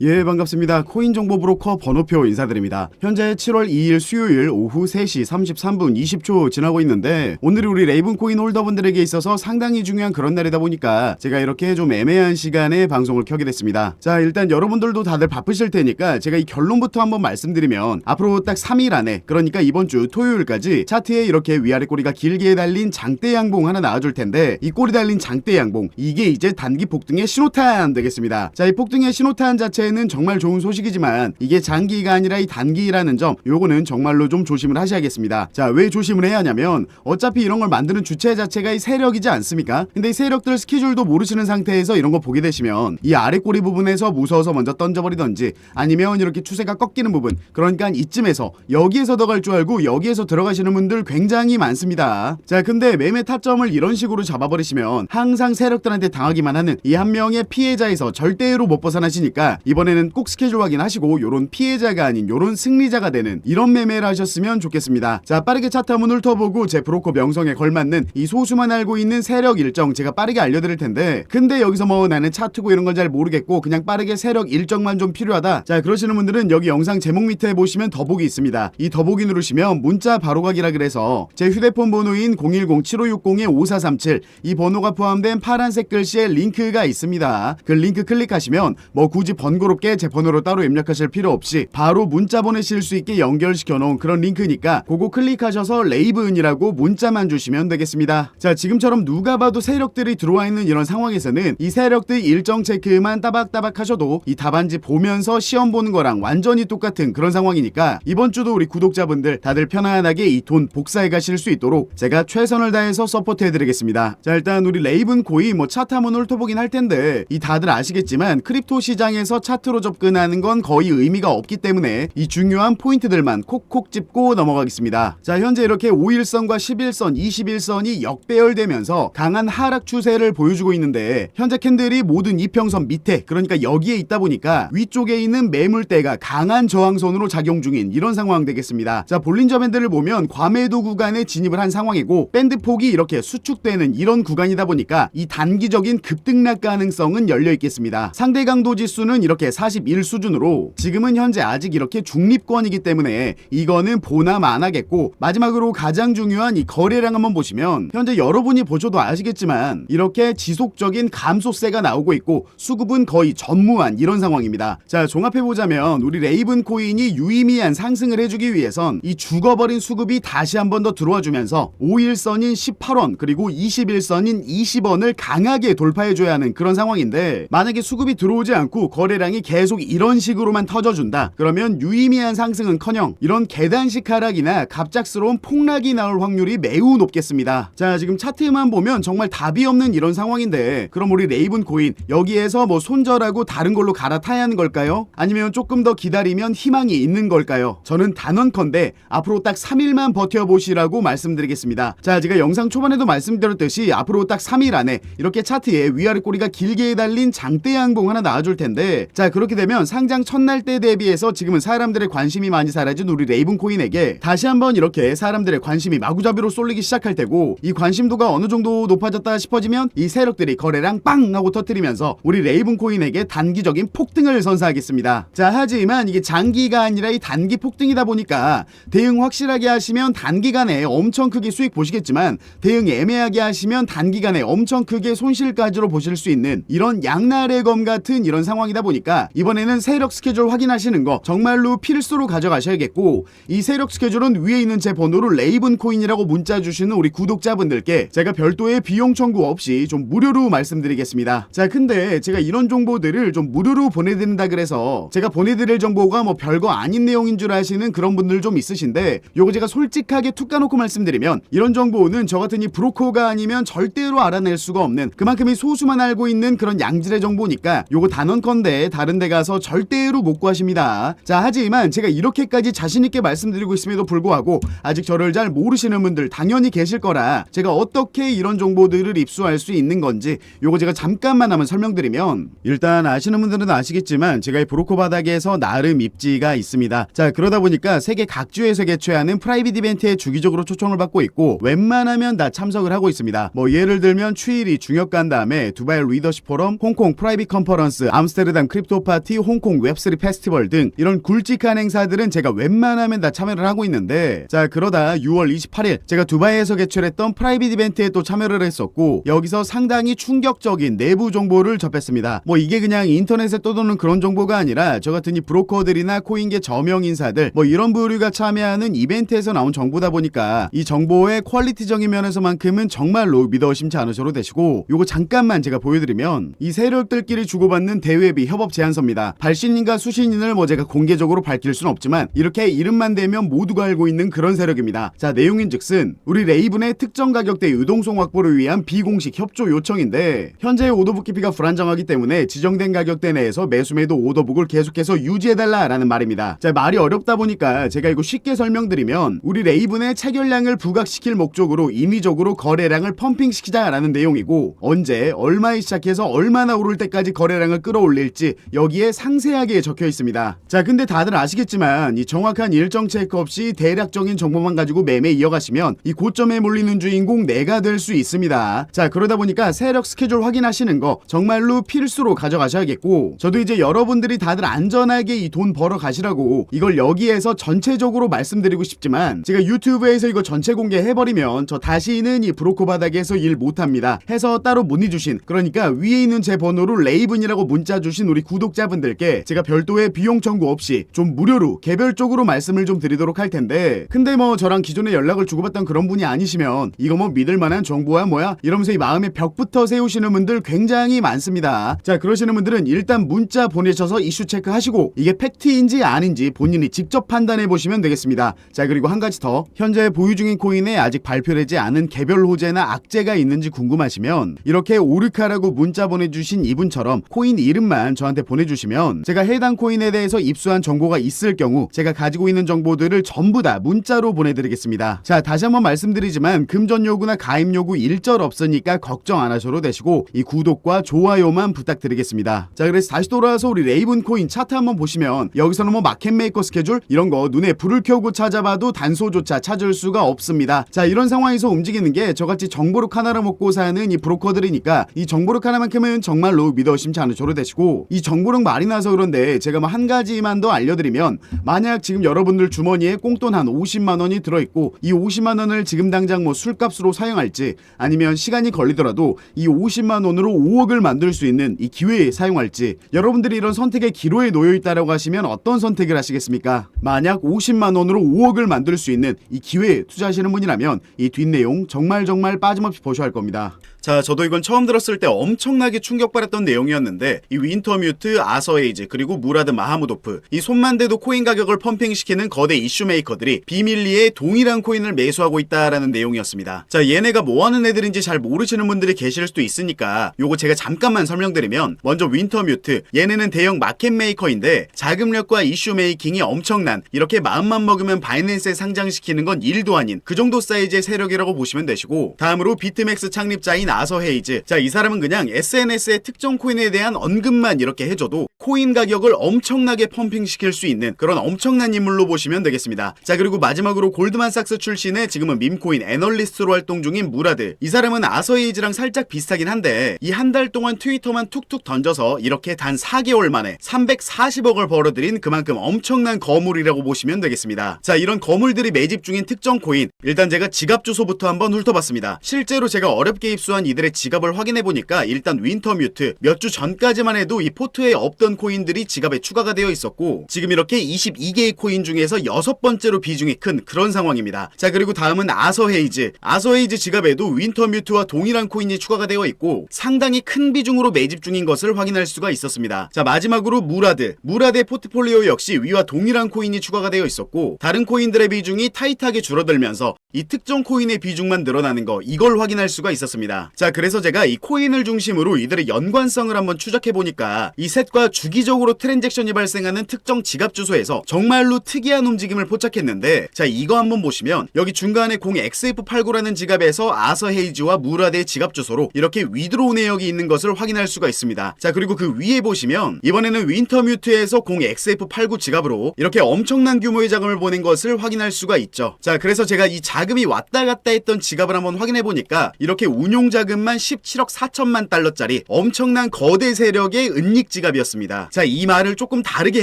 예 반갑습니다. 코인 정보 브로커 번호표 인사드립니다. 현재 7월 2일 수요일 오후 3시 33분 20초 지나고 있는데 오늘이 우리 레이븐 코인 홀더분들에게 있어서 상당히 중요한 그런 날이다 보니까 제가 이렇게 좀 애매한 시간에 방송을 켜게 됐습니다. 자 일단 여러분들도 다들 바쁘실 테니까 제가 이 결론부터 한번 말씀드리면 앞으로 딱 3일 안에 그러니까 이번 주 토요일까지 차트에 이렇게 위아래 꼬리가 길게 달린 장대 양봉 하나 나와줄 텐데 이 꼬리 달린 장대 양봉 이게 이제 단기 폭등의 신호탄 되겠습니다. 자 이 폭등의 신호탄 자체 는 정말 좋은 소식이지만 이게 장기가 아니라 이 단기라는 점 요거는 정말로 좀 조심을 하셔야겠습니다. 자 왜 조심을 해야 하냐면 어차피 이런 걸 만드는 주체 자체가 이 세력이지 않습니까? 근데 이 세력들 스케줄도 모르시는 상태에서 이런 거 보게 되시면 이 아래 꼬리 부분에서 무서워서 먼저 던져버리던지 아니면 이렇게 추세가 꺾이는 부분 그러니까 이쯤에서 여기에서 들어갈 줄 알고 여기에서 들어가시는 분들 굉장히 많습니다. 자 근데 매매 타점을 이런 식으로 잡아버리시면 항상 세력들한테 당하기만 하는 이 한 명의 피해자에서 절대로 못 벗어나시니까 이번 에는 꼭 스케줄 확인하시고 요런 피해자가 아닌 요런 승리자가 되는 이런 매매를 하셨으면 좋겠습니다. 자 빠르게 차트 한번 훑어보고 제 브로커 명성에 걸맞는 이 소수만 알고 있는 세력 일정 제가 빠르게 알려드릴 텐데 근데 여기서 뭐 나는 차트고 이런 건 잘 모르겠고 그냥 빠르게 세력 일정만 좀 필요하다. 자 그러시는 분들은 여기 영상 제목 밑에 보시면 더보기 있습니다. 이 더보기 누르시면 문자 바로가기라 그래서 제 휴대폰 번호인 010-7560-5437 이 번호가 포함된 파란색 글씨에 링크가 있습니다. 그 링크 클릭하시면 뭐 굳이 번거 롭게 제 번호로 따로 입력하실 필요 없이 바로 문자 보내실 수 있게 연결시켜 놓은 그런 링크니까 그거 클릭하셔서 레이븐이라고 문자만 주시면 되겠습니다. 자 지금처럼 누가 봐도 세력들이 들어와 있는 이런 상황에서는 이 세력들 일정 체크만 따박따박 하셔도 이 답안지 보면서 시험 보는 거랑 완전히 똑같은 그런 상황이니까 이번 주도 우리 구독자분들 다들 편안하게 이 돈 복사해 가실 수 있도록 제가 최선을 다해서 서포트 해드리겠습니다. 자 일단 우리 레이븐 코인 뭐 한번 훑어보긴 할 텐데 이 다들 아시겠지만 크립토 시장에서 차 트로 접근하는 건 거의 의미가 없기 때문에 이 중요한 포인트들만 콕콕 짚고 넘어가겠습니다. 자 현재 이렇게 5일선과 11선 21선이 역배열되면서 강한 하락 추세를 보여주고 있는데 현재 캔들이 모든 이평선 밑에 그러니까 여기에 있다 보니까 위쪽에 있는 매물대가 강한 저항선으로 작용 중인 이런 상황 되겠습니다. 자 볼린저 밴드를 보면 과매도 구간에 진입을 한 상황이고 밴드 폭이 이렇게 수축되는 이런 구간이다 보니까 이 단기적인 급등락 가능성은 열려 있겠습니다. 상대 강도 지수는 이렇게 41 수준으로 지금은 현재 아직 이렇게 중립권이기 때문에 이거는 보나 마나겠고 마지막으로 가장 중요한 이 거래량 한번 보시면 현재 여러분이 보셔도 아시겠지만 이렇게 지속적인 감소세가 나오고 있고 수급은 거의 전무한 이런 상황입니다. 자 종합해 보자면 우리 레이븐 코인이 유의미한 상승을 해주기 위해선 이 죽어버린 수급이 다시 한 번 더 들어와 주면서 5일선인 18원 그리고 21선인 20원을 강하게 돌파해줘야 하는 그런 상황인데 만약에 수급이 들어오지 않고 거래량 이 계속 이런 식으로만 터져준다 그러면 유의미한 상승은커녕 이런 계단식 하락이나 갑작스러운 폭락이 나올 확률이 매우 높겠습니다. 자 지금 차트만 보면 정말 답이 없는 이런 상황인데 그럼 우리 레이븐 코인 여기에서 뭐 손절하고 다른 걸로 갈아타야 하는 걸까요? 아니면 조금 더 기다리면 희망이 있는 걸까요? 저는 단언컨대 앞으로 딱 3일만 버텨보시라고 말씀드리겠습니다. 자 제가 영상 초반에도 말씀드렸듯이 앞으로 딱 3일 안에 이렇게 차트에 위아래 꼬리가 길게 달린 장대 양봉 하나 나와줄 텐데 자 그렇게 되면 상장 첫날 때 대비해서 지금은 사람들의 관심이 많이 사라진 우리 레이븐 코인에게 다시 한번 이렇게 사람들의 관심이 마구잡이로 쏠리기 시작할 테고 이 관심도가 어느 정도 높아졌다 싶어지면 이 세력들이 거래량 빵 하고 터뜨리면서 우리 레이븐 코인에게 단기적인 폭등을 선사하겠습니다. 자 하지만 이게 장기가 아니라 이 단기 폭등이다 보니까 대응 확실하게 하시면 단기간에 엄청 크게 수익 보시겠지만 대응 애매하게 하시면 단기간에 엄청 크게 손실까지로 보실 수 있는 이런 양날의 검 같은 이런 상황이다 보니까 이번에는 세력 스케줄 확인하시는 거 정말로 필수로 가져가셔야겠고 이 세력 스케줄은 위에 있는 제 번호로 레이븐 코인이라고 문자 주시는 우리 구독자분들께 제가 별도의 비용 청구 없이 좀 무료로 말씀드리겠습니다. 자 근데 제가 이런 정보들을 좀 무료로 보내드린다 그래서 제가 보내드릴 정보가 뭐 별거 아닌 내용인 줄 아시는 그런 분들 좀 있으신데 요거 제가 솔직하게 툭 까놓고 말씀드리면 이런 정보는 저 같은 이 브로커가 아니면 절대로 알아낼 수가 없는 그만큼이 소수만 알고 있는 그런 양질의 정보니까 요거 단언컨대 다른 데 가서 절대로 못 구하십니다. 자 하지만 제가 이렇게까지 자신있게 말씀드리고 있음에도 불구하고 아직 저를 잘 모르시는 분들 당연히 계실 거라 제가 어떻게 이런 정보들을 입수할 수 있는 건지 요거 제가 잠깐만 한번 설명드리면 일단 아시는 분들은 아시겠지만 제가 이 브로커 바닥에서 나름 입지가 있습니다. 자 그러다 보니까 세계 각주에서 개최하는 프라이빗 이벤트에 주기적으로 초청을 받고 있고 웬만하면 다 참석을 하고 있습니다. 뭐 예를 들면 추일이 중역 간 다음에 두바이 리더십 포럼, 홍콩 프라이빗 컨퍼런스, 암스테르담 크립 토 옥토파티, 홍콩 웹3 페스티벌 등 이런 굵직한 행사들은 제가 웬만하면 다 참여를 하고 있는데 자 그러다 6월 28일 제가 두바이에서 개최했던 프라이빗 이벤트에 또 참여를 했었고 여기서 상당히 충격적인 내부 정보를 접했습니다. 뭐 이게 그냥 인터넷에 떠도는 그런 정보가 아니라 저 같은 이 브로커들이나 코인계 저명 인사들 뭐 이런 부류가 참여하는 이벤트에서 나온 정보다 보니까 이 정보의 퀄리티적인 면에서만큼은 정말로 믿어 의심치 않으셔도 되시고 요거 잠깐만 제가 보여드리면 이 세력들끼리 주고받는 대외비 협업 제안서입니다. 발신인과 수신인을 뭐 제가 공개적으로 밝힐 순 없지만 이렇게 이름만 대면 모두가 알고 있는 그런 세력입니다. 자 내용인즉슨 우리 레이븐의 특정 가격대 유동성 확보를 위한 비공식 협조 요청인데 현재의 오더북 깊이가 불안정하기 때문에 지정된 가격대 내에서 매수매도 오더북을 계속해서 유지해달라라는 말입니다. 자 말이 어렵다 보니까 제가 이거 쉽게 설명드리면 우리 레이븐의 체결량을 부각시킬 목적으로 인위적으로 거래량을 펌핑시키자라는 내용이고 언제 얼마에 시작해서 얼마나 오를 때까지 거래량을 끌어올릴지 여기에 상세하게 적혀 있습니다. 자 근데 다들 아시겠지만 이 정확한 일정 체크 없이 대략적인 정보만 가지고 매매 이어가시면 이 고점에 몰리는 주인공 내가 될 수 있습니다. 자 그러다 보니까 세력 스케줄 확인하시는 거 정말로 필수로 가져가셔야겠고 저도 이제 여러분들이 다들 안전하게 이 돈 벌어 가시라고 이걸 여기에서 전체적으로 말씀드리고 싶지만 제가 유튜브에서 이거 전체 공개해버리면 저 다시는 이 브로커 바닥에서 일 못합니다. 해서 따로 문의 주신 그러니까 위에 있는 제 번호로 레이븐이라고 문자 주신 우리 구독자분들께 제가 별도의 비용 청구 없이 좀 무료로 개별적으로 말씀을 좀 드리도록 할 텐데 근데 뭐 저랑 기존에 연락을 주고받던 그런 분이 아니시면 이거 뭐 믿을 만한 정보야 뭐야 이러면서 이 마음에 벽부터 세우시는 분들 굉장히 많습니다. 자 그러시는 분들은 일단 문자 보내셔서 이슈 체크하시고 이게 팩트인지 아닌지 본인이 직접 판단해 보시면 되겠습니다. 자 그리고 한 가지 더 현재 보유 중인 코인에 아직 발표되지 않은 개별 호재나 악재가 있는지 궁금하시면 이렇게 오르카라고 문자 보내주신 이분처럼 코인 이름만 저한테 보내주시면 제가 해당 코인에 대해서 입수한 정보가 있을 경우 제가 가지고 있는 정보들을 전부 다 문자로 보내드리겠습니다. 자 다시 한번 말씀드리지만 금전 요구나 가입 요구 일절 없으니까 걱정 안 하셔도 되시고 이 구독과 좋아요만 부탁드리겠습니다. 자 그래서 다시 돌아와서 우리 레이븐 코인 차트 한번 보시면 여기서는 뭐 마켓 메이커 스케줄 이런 거 눈에 불을 켜고 찾아봐도 단소조차 찾을 수가 없습니다. 자 이런 상황에서 움직이는 게 저같이 정보력 하나를 먹고 사는 이 브로커들이니까 이 정보력 하나만큼은 정말로 믿어 의심치 않으셔도 되시고 이 정보력 말이 나서 그런데 제가 뭐 한 가지만 더 알려드리면 만약 지금 여러분들 주머니에 꽁돈 한 50만 원이 들어있고 이 50만 원을 지금 당장 뭐 술값으로 사용할지 아니면 시간이 걸리더라도 이 50만 원으로 5억을 만들 수 있는 이 기회에 사용할지 여러분들이 이런 선택의 기로에 놓여 있다라고 하시면 어떤 선택을 하시겠습니까? 만약 50만 원으로 5억을 만들 수 있는 이 기회에 투자하시는 분이라면 이 뒷내용 정말 정말 빠짐없이 보셔야 할 겁니다. 자, 저도 이건 처음 들었을 때 엄청나게 충격받았던 내용이었는데 이 윈터뮤트, 아서에이즈 그리고 무라드 마하무도프 이 손만 대도 코인 가격을 펌핑시키는 거대 이슈 메이커들이 비밀리에 동일한 코인을 매수하고 있다라는 내용이었습니다. 자, 얘네가 뭐 하는 애들인지 잘 모르시는 분들이 계실 수도 있으니까 요거 제가 잠깐만 설명드리면 먼저 윈터뮤트 얘네는 대형 마켓 메이커인데 자금력과 이슈 메이킹이 엄청난 이렇게 마음만 먹으면 바이낸스에 상장시키는 건 일도 아닌 그 정도 사이즈의 세력이라고 보시면 되시고 다음으로 비트맥스 창립자인 아서 헤이즈 자 이 사람은 그냥 SNS의 특정 코인에 대한 언급만 이렇게 해줘도 코인 가격을 엄청나게 펌핑시킬 수 있는 그런 엄청난 인물로 보시면 되겠습니다. 자 그리고 마지막으로 골드만삭스 출신의 지금은 밈코인 애널리스트로 활동 중인 무라드 이 사람은 아서 헤이즈랑 살짝 비슷하긴 한데 이 한 달 동안 트위터만 툭툭 던져서 이렇게 단 4개월 만에 340억을 벌어들인 그만큼 엄청난 거물이라고 보시면 되겠습니다. 자 이런 거물들이 매집 중인 특정 코인. 일단 제가 지갑 주소부터 한번 훑어봤습니다. 실제로 제가 어렵게 입수한 이들의 지갑을 확인해 보니까 일단 윈터뮤트 몇 주 전까지만 해도 이 포트에 없던 코인들이 지갑에 추가가 되어 있었고 지금 이렇게 22개의 코인 중에서 여섯 번째로 비중이 큰 그런 상황입니다. 자 그리고 다음은 아서헤이즈 아서헤이즈 지갑에도 윈터뮤트와 동일한 코인이 추가가 되어 있고 상당히 큰 비중으로 매집 중인 것을 확인할 수가 있었습니다. 자 마지막으로 무라드 무라드의 포트폴리오 역시 위와 동일한 코인이 추가가 되어 있었고 다른 코인들의 비중이 타이트하게 줄어들면서 이 특정 코인의 비중만 늘어나는 거 이걸 확인할 수가 있었습니다. 자 그래서 제가 이 코인을 중심으로 이들의 연관성을 한번 추적해 보니까 이 셋과 주기적으로 트랜잭션이 발생하는 특정 지갑 주소에서 정말로 특이한 움직임을 포착했는데 자 이거 한번 보시면 여기 중간에 0XF89라는 지갑에서 아서 헤이즈와 무라드의 지갑 주소로 이렇게 위드로우 내역이 있는 것을 확인할 수가 있습니다. 자 그리고 그 위에 보시면 이번에는 윈터뮤트에서 0XF89 지갑으로 이렇게 엄청난 규모의 자금을 보낸 것을 확인할 수가 있죠. 자 그래서 제가 이 자금이 왔다 갔다 했던 지갑을 한번 확인해 보니까 이렇게 운용자 자금만 17억 4천만 달러짜리 엄청난 거대 세력의 은닉 지갑이었습니다. 자, 이 말을 조금 다르게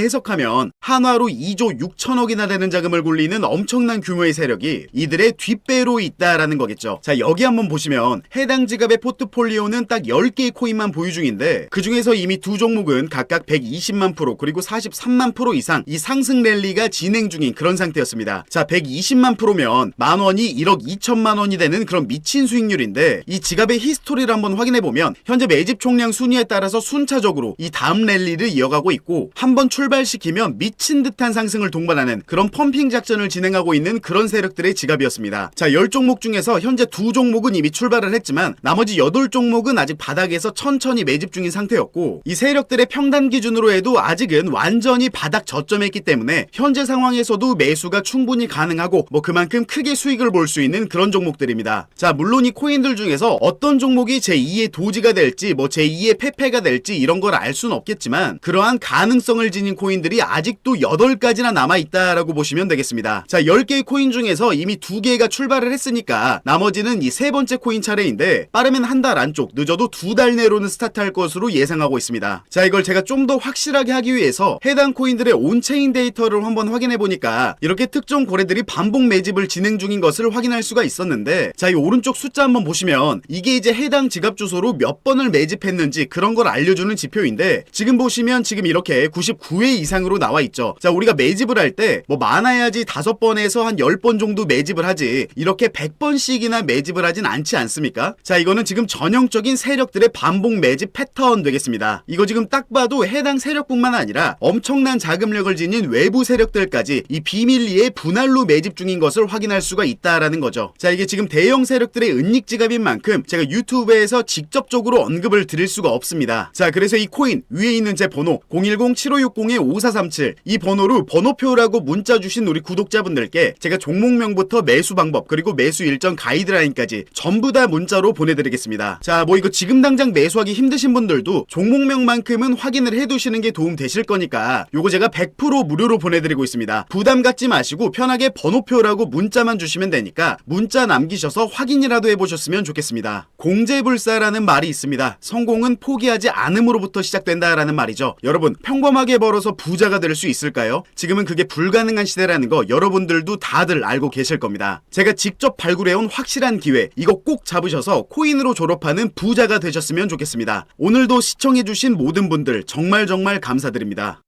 해석하면 한화로 2조 6천억이나 되는 자금을 굴리는 엄청난 규모의 세력이 이들의 뒷배로 있다라는 거겠죠. 자, 여기 한번 보시면 해당 지갑의 포트폴리오는 딱 10개의 코인만 보유 중인데 그 중에서 이미 두 종목은 각각 120만 프로 그리고 43만 프로 이상 이 상승 랠리가 진행 중인 그런 상태였습니다. 자, 120만 프로면 만 원이 1억 2천만 원이 되는 그런 미친 수익률인데 이 지갑의 히스토리를 한번 확인해 보면 현재 매집 총량 순위에 따라서 순차적으로 이 다음 랠리 를 이어가고 있고 한번 출발시키면 미친 듯한 상승을 동반하는 그런 펌핑 작전을 진행하고 있는 그런 세력들의 지갑이었습니다. 자, 10종목 중에서 현재 두 종목은 이미 출발을 했지만 나머지 8종목은 아직 바닥에서 천천히 매집 중인 상태였고 이 세력들의 평단 기준으로 해도 아직은 완전히 바닥 저점에 있기 때문에 현재 상황에서도 매수가 충분히 가능하고 뭐 그만큼 크게 수익을 볼 수 있는 그런 종목들입니다. 자, 물론 이 코인들 중에서 어떤 종목이 제2의 도지가 될지 뭐 제2의 페페가 될지 이런 걸 알 수는 없겠지만 그러한 가능성을 지닌 코인들이 아직도 8가지나 남아 있다라고 보시면 되겠습니다. 자, 10개의 코인 중에서 이미 2개가 출발을 했으니까 나머지는 이 세 번째 코인 차례인데 빠르면 한 달 안쪽 늦어도 두 달 내로는 스타트할 것으로 예상하고 있습니다. 자, 이걸 제가 좀 더 확실하게 하기 위해서 해당 코인들의 온체인 데이터를 한번 확인해 보니까 이렇게 특정 고래들이 반복 매집을 진행 중인 것을 확인할 수가 있었는데 자, 이 오른쪽 숫자 한번 보시면 이게 이제 해당 지갑 주소로 몇 번을 매집했는지 그런 걸 알려주는 지표인데 지금 보시 면 지금 이렇게 99회 이상으로 나와 있죠. 자, 우리가 매집을 할 때 뭐 많아야지 다섯 번에서 한 10번 정도 매집을 하지 이렇게 100번씩이나 매집을 하진 않지 않습니까? 자, 이거는 지금 전형적인 세력들의 반복 매집 패턴 되겠습니다. 이거 지금 딱 봐도 해당 세력뿐만 아니라 엄청난 자금력을 지닌 외부 세력들까지 이 비밀리에 분할로 매집 중인 것을 확인할 수가 있다라는 거죠. 자, 이게 지금 대형 세력들의 은닉 지갑인 만큼 제가 유튜브에서 직접적으로 언급을 드릴 수가 없습니다. 자, 그래서 이 코인 위에 있는 제 번호 010-7560-5437 이 번호로 번호표라고 문자 주신 우리 구독자분들께 제가 종목명부터 매수 방법 그리고 매수 일정 가이드라인까지 전부 다 문자로 보내드리겠습니다. 자, 뭐 이거 지금 당장 매수하기 힘드신 분들도 종목명만큼은 확인을 해두시는 게 도움 되실 거니까 요거 제가 100% 무료로 보내드리고 있습니다. 부담 갖지 마시고 편하게 번호표라고 문자만 주시면 되니까 문자 남기셔서 확인이라도 해보셨으면 좋겠습니다. 공제불사라는 말이 있습니다. 성공은 포기하지 않음으로부터 시작된다라는 말이죠. 여러분 평범하게 벌어서 부자가 될 수 있을까요? 지금은 그게 불가능한 시대라는 거 여러분들도 다들 알고 계실 겁니다. 제가 직접 발굴해온 확실한 기회 이거 꼭 잡으셔서 코인으로 졸업하는 부자가 되셨으면 좋겠습니다. 오늘도 시청해주신 모든 분들 정말 정말 감사드립니다.